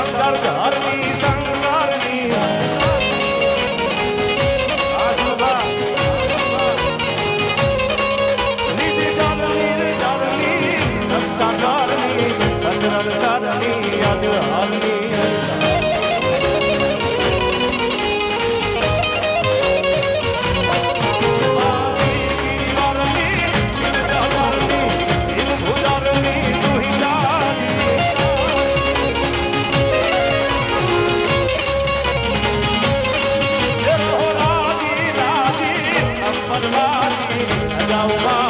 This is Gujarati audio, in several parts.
શંકર ધરની શંકરની સાધની સાધની યાદ હારની Allah'ım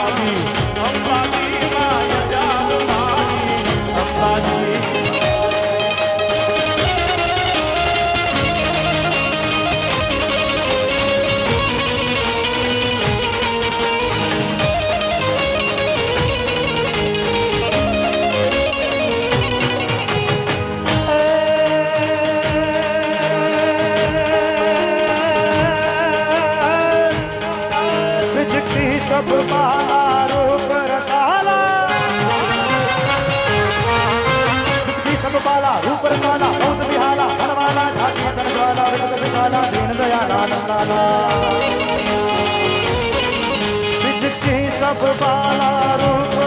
લાલા દીન દયાલા લાલા સબ બાલા રૂપ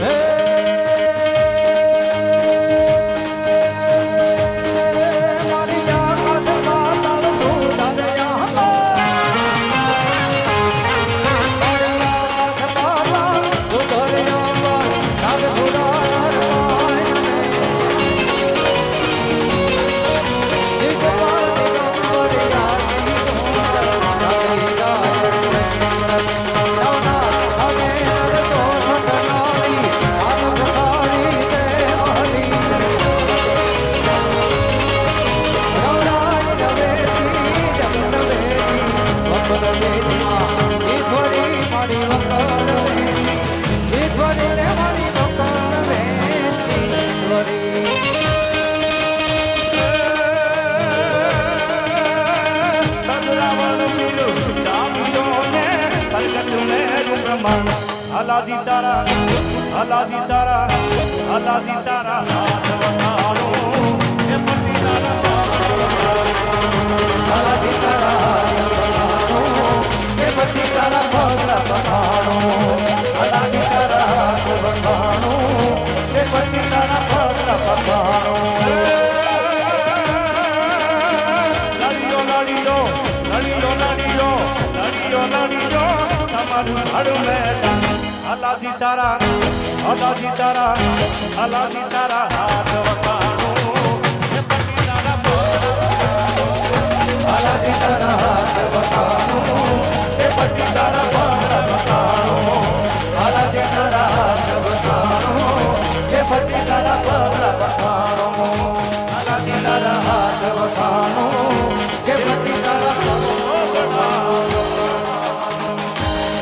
哎。બ્રહ્માંડ હલાજી તારા હલાજી તારા હલાજી તારા હાથ. વધારો હે પતિ તારા હલાજી તારા હાથ. વધારો હે પતિ તારા ભાગલા વધારો હલાજી તારા હાથ. વધારો હે પતિ તારા ભાગલા વધારો Lali, yo, Lali, yo, Lali, yo, Lali, yo, Lali, yo. મારું હાડું મેદાન હાલાજી તારા હાલાજી તારા હાલાજી તારા હાથ વખાણું હાલાજી તારા હાથ વખાણું એ પટી તારા